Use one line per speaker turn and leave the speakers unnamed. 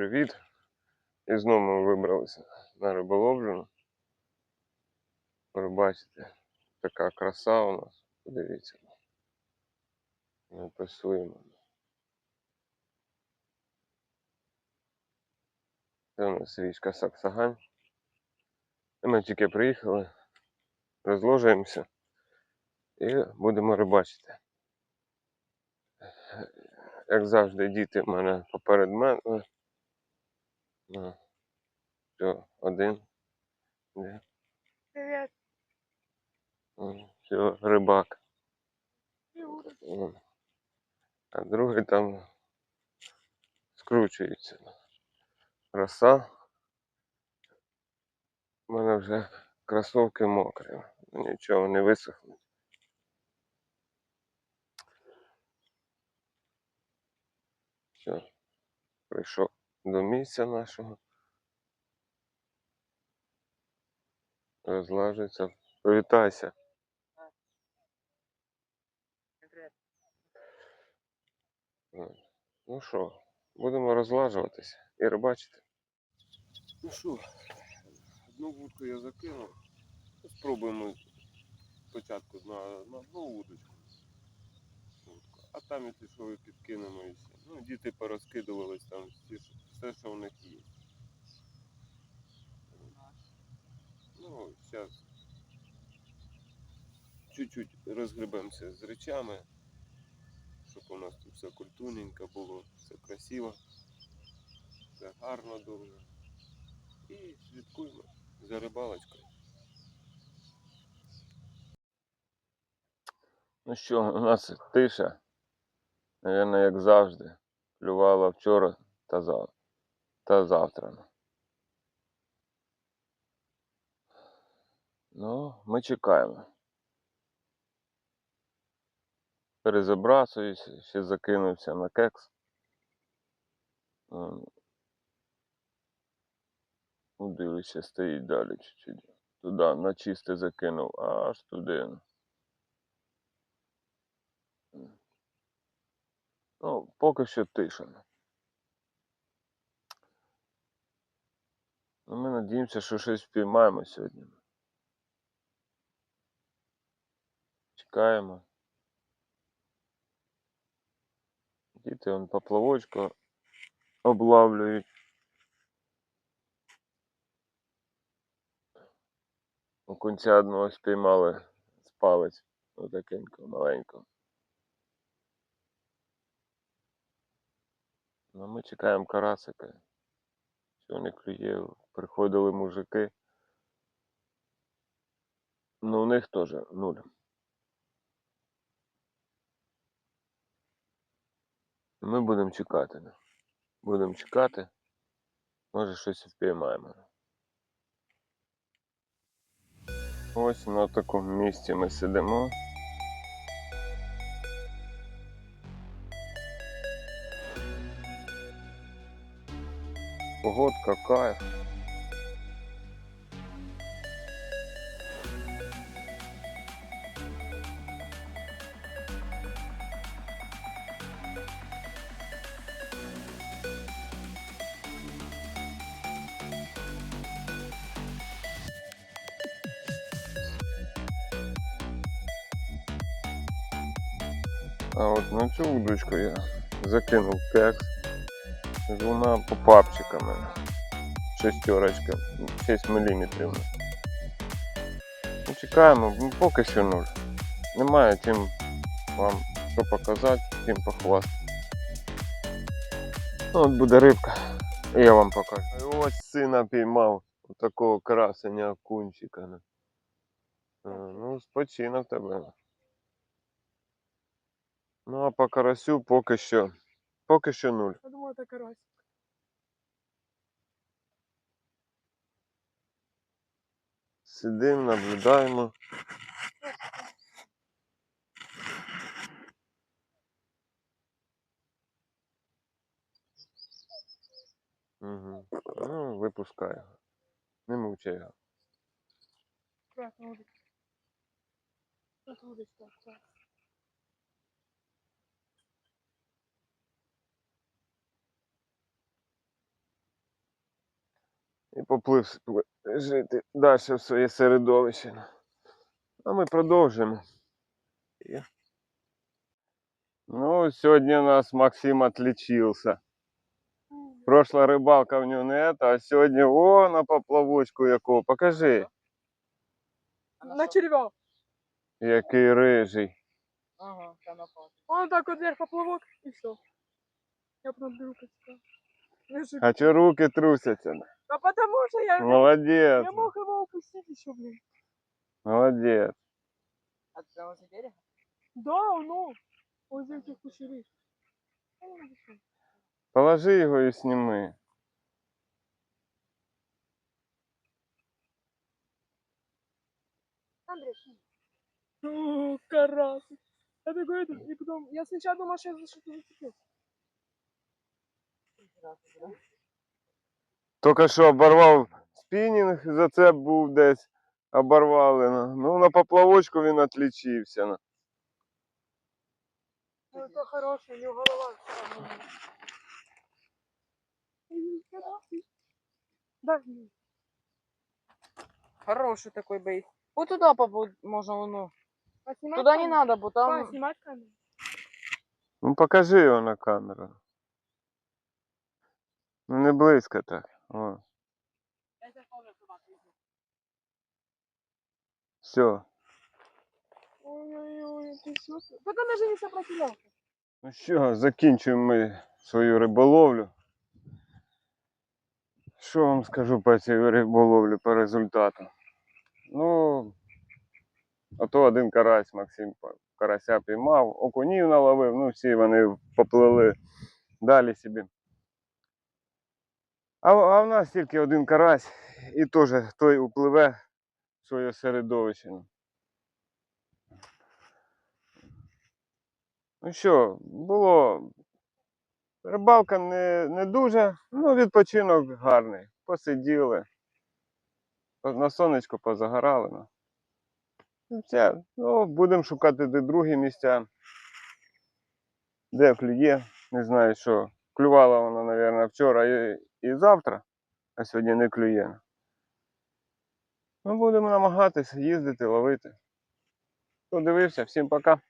привіт! І знову ми вибралися на риболовлю. Ви бачите, така краса у нас. Подивіться. Ми пасуємо. Це у нас річка Саксагань. Ми тільки приїхали, розложуємося і будемо рибачити. Як завжди, діти в мене поперед мене. Ну, все, один. Де?
Привет.
Все, рибак. А другий там скручується. Роса. У мене вже кросовки мокрі. Нічого не висохне. Все, прийшов до місця нашого. Розлажується. Привітайся. Ну що, будемо розлажуватися і рибачити. Ну що, одну вудку я закинув. Спробуємо спочатку на, на одну вудочку. А там, і підкинемо і все. Ну, діти порозкидувались там всі, що- все, що в них є. Ну, зараз чуть-чуть розгребемося з речами, щоб у нас тут все культурненько було, все красиво, все гарно дуже. І слідкуємо за рибалочкою. Ну що, у нас тиша, Наверно, як завжди. Клювала вчора та, зав... та завтра. Ну, ми чекаємо. Перезабрасуюсь, ще закинувся на кекс. Ну, дивлюся, стоїть далі чуть-чуть. Туди, на чисте закинув, аж туди. Ну, поки що тиша. Ну, ми надіємося, що щось впіймаємо сьогодні. Чекаємо. Діти он поплавочку облавлюють. У кінця одного спіймали з палець. Отакенького маленького. Ну, ми чекаємо карасика. Що не клює. Приходили мужики. Ну, у них теж нуль. Ми будемо чекати. Будемо чекати. Може щось впіймаємо. Ось на такому місці ми сидимо. Погодка, кайф. А от на цю удочку я закинув кекс з двома попапчиками. Шестерочка, 6 мм. Ну, чекаємо, ну, поки що нуль. Немає чим вам що показати, чим похвастати. Ну, от буде рибка. І я вам покажу. І ось сина піймав такого красення окунчика. ну. Ну, спочинок тебе. Ну а по карасю поки що. Поки що нуль.
Я думала, это карась.
Сидимо, наблюдаємо. Угу. Ну, випускаю. Не мучай його.
Аккуратно, удочка. Вот удочка,
і поплив с- жити далі в своє середовище. А ми продовжимо. І- Ну, сьогодні у нас Максим отличился. Прошла рибалка в нього не это, а сьогодні о, на поплавочку якого. Покажи,
На червя.
який рижий.
Ага, там напал.
Он так вот вверх поплавок и все. Я потом беру качка. Лежит.
А чого руки трусяться?
Да потому что я...
Молодец.
Я мог его упустить еще, блин.
Молодец. От того же берега?
Да, ну, возле этих кучерей. А
Положи его и сними.
Андрюш. О, карас. Я такой, это, и потом, я сначала думал, что я за что-то зацепил.
Тільки що оборвав спінінг, зацеп був десь, оборвали. ну. Ну, на поплавочку він отличився. ну.
Это хороший, у него голова. всё равно. Ой, карасик. Да, блин.
Хороший такой бейт. Вот туда побу- можно луну.
А
Туда не надо, бо там...
снимать камеру?
Ну покажи його на камеру. Ну не близько так. О. Все.
Ой-ой-ой, ты что? Так он даже не сопротивлялся.
Ну що, закінчуємо ми свою риболовлю. Що вам скажу по цій риболовлі по результату? Ну, а то один карась Максим карася піймав, окунів наловив, ну всі вони поплили далі собі. А, а в нас тільки один карась, і теж той upливе в своє середовище. Ну що, було. Рибалка не, не дуже, ну відпочинок гарний. Посиділи. На сонечко позагорали. Ну. Ну, все. Ну, будемо шукати де другі місця. Де клює. Не знаю, що. Клювала вона, мабуть, вчора і завтра, а сьогодні не клює. Ми будемо намагатися їздити, ловити. Хто дивився, всім пока.